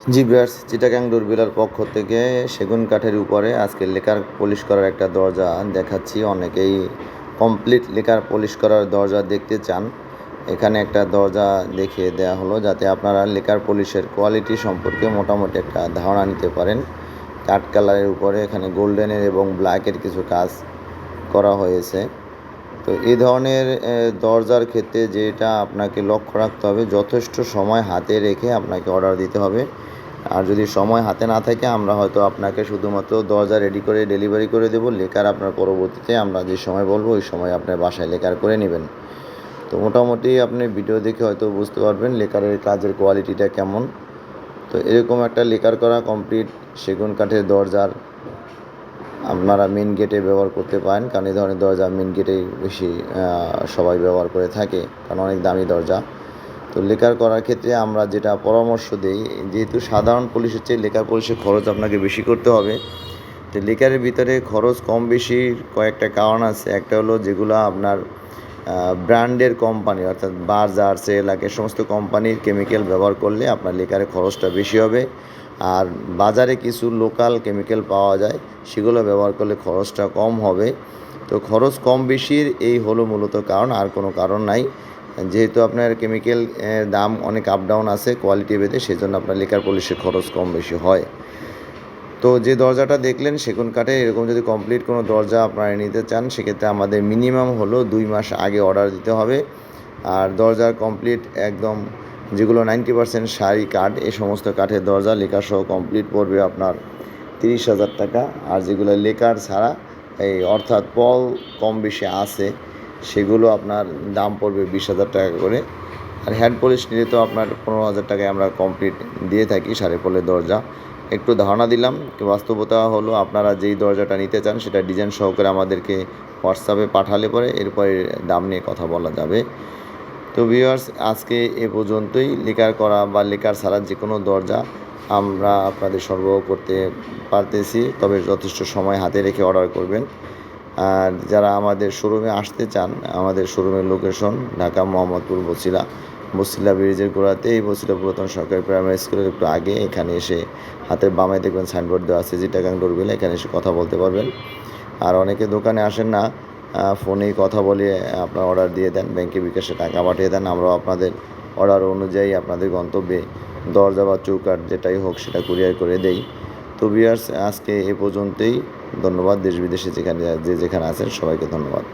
জি বিয়ার্স চিটাগাং ডোরবিলার পক্ষ থেকে সেগুন কাঠের উপরে আজকে লেকার পলিশ করার একটা দরজা দেখাচ্ছি। অনেকেই কমপ্লিট লেকার পলিশ করার দরজা দেখতে চান। এখানে একটা দরজা দেখিয়ে দেওয়া হলো যাতে আপনারা লেকার পলিশের কোয়ালিটি সম্পর্কে মোটামুটি একটা ধারণা নিতে পারেন। কাঠ কালারের উপরে এখানে গোল্ডেনের এবং ব্ল্যাকের কিছু কাজ করা হয়েছে। তো এই ধরনের দরজার ক্ষেত্রে যেটা আপনাকে লক্ষ্য রাখতে হবে, যথেষ্ট সময় হাতে রেখে আপনাকে অর্ডার দিতে হবে। আর যদি সময় হাতে না থাকে, আমরা হয়তো আপনাকে শুধুমাত্র দরজা রেডি করে ডেলিভারি করে দেবো। লেকার আপনার পরবর্তীতে আমরা যে সময় বলব, ওই সময় আপনার বাসায় লেকার করে নেবেন। তো মোটামুটি আপনি ভিডিও দেখে হয়তো বুঝতে পারবেন লেকারের কাজের কোয়ালিটিটা কেমন। তো এরকম একটা লেকার করা কমপ্লিট সেগুন কাঠের দরজার আপনারা মেন গেটে ব্যবহার করতে পারেন, কারণ এই ধরনের দরজা মেন গেটেই বেশি সবাই ব্যবহার করে থাকে, কারণ অনেক দামি দরজা। তো লেকার করার ক্ষেত্রে আমরা যেটা পরামর্শ দিই, যেহেতু সাধারণ পুলিশের চেয়ে লেকার পুলিশের খরচ আপনাকে বেশি করতে হবে, তো লেকারের ভিতরে খরচ কম বেশির কয়েকটা কারণ আছে। একটা হলো যেগুলো আপনার ব্র্যান্ডের কোম্পানি, অর্থাৎ বার্জার সেল এ সমস্ত কোম্পানির কেমিক্যাল ব্যবহার করলে আপনার লেকারের খরচটা বেশি হবে। আর বাজারে কিছু লোকাল কেমিক্যাল পাওয়া যায়, সেগুলো ব্যবহার করলে খরচটা কম হবে। তো খরচ কম বেশির এই হলো মূলত কারণ, আর কোনো কারণ নাই। যেহেতু আপনার কেমিক্যাল দাম অনেক আপ ডাউন আছে কোয়ালিটি ভেদে সেই জন্য আপনার লেকার পলিশের খরচ কম বেশি হয়। তো যে দরজাটা দেখলেন, সেগুন কাঠে এরকম যদি কমপ্লিট কোনো দরজা আপনারা নিতে চান, সেক্ষেত্রে আমাদের মিনিমাম হলো দুই মাস আগে অর্ডার দিতে হবে। আর দরজার কমপ্লিট একদম যেগুলো নাইনটি পার্সেন্ট শাড়ি, কাঠ এই সমস্ত কাঠের দরজা লেখা সহ কমপ্লিট পড়বে আপনার তিরিশ হাজার টাকা। আর যেগুলো লেকার ছাড়া, এই অর্থাৎ পল কম বেশি আছে, সেগুলো আপনার দাম পড়বে বিশ হাজার টাকা করে। আর হ্যান্ড পলিশ নিলে তো আপনার পনেরো হাজার টাকায় আমরা কমপ্লিট দিয়ে থাকি সাড়ে পলের দরজা। একটু ধারণা দিলাম বাস্তবতা হলো, আপনারা যেই দরজাটা নিতে চান সেটা ডিজাইন সহকারে আমাদেরকে হোয়াটসঅ্যাপে পাঠালে পরে এরপরে দাম নিয়ে কথা বলা যাবে। তো ভিউয়ার্স আজকে এ পর্যন্তই। লেকার করা বা লেকার ছাড়া যে কোনো দরজা আমরা আপনাদের সরবরাহ করতে পারতেছি, তবে যথেষ্ট সময় হাতে রেখে অর্ডার করবেন। আর যারা আমাদের শোরুমে আসতে চান, আমাদের শোরুমের লোকেশন ঢাকা মোহাম্মদপুর বসিলা বসিলা ব্রিজের গোড়াতে, এই বসিলা পুরাতন সরকারি প্রাইমারি স্কুলের একটু আগে এখানে এসে হাতের বামে দেখবেন সাইনবোর্ড দেওয়া আছে জিটাগাং ডোরবেল এখানে এসে কথা বলতে পারবেন। আর অনেকে দোকানে আসেন না ফোনেই কথা বলে আপনার অর্ডার দিয়ে দেন ব্যাংকে বিকাশে টাকা পাঠিয়ে দেন। আমরাও আপনাদের অর্ডার অনুযায়ী আপনাদের গন্তব্যে দরজা বা চৌকাট যেটাই হোক সেটা কুরিয়ার করে দেই। তো বিয়ার্স আজকে এ পর্যন্তই। ধন্যবাদ। দেশ বিদেশে যেখানে যে যেখানে আছেন, সবাইকে ধন্যবাদ।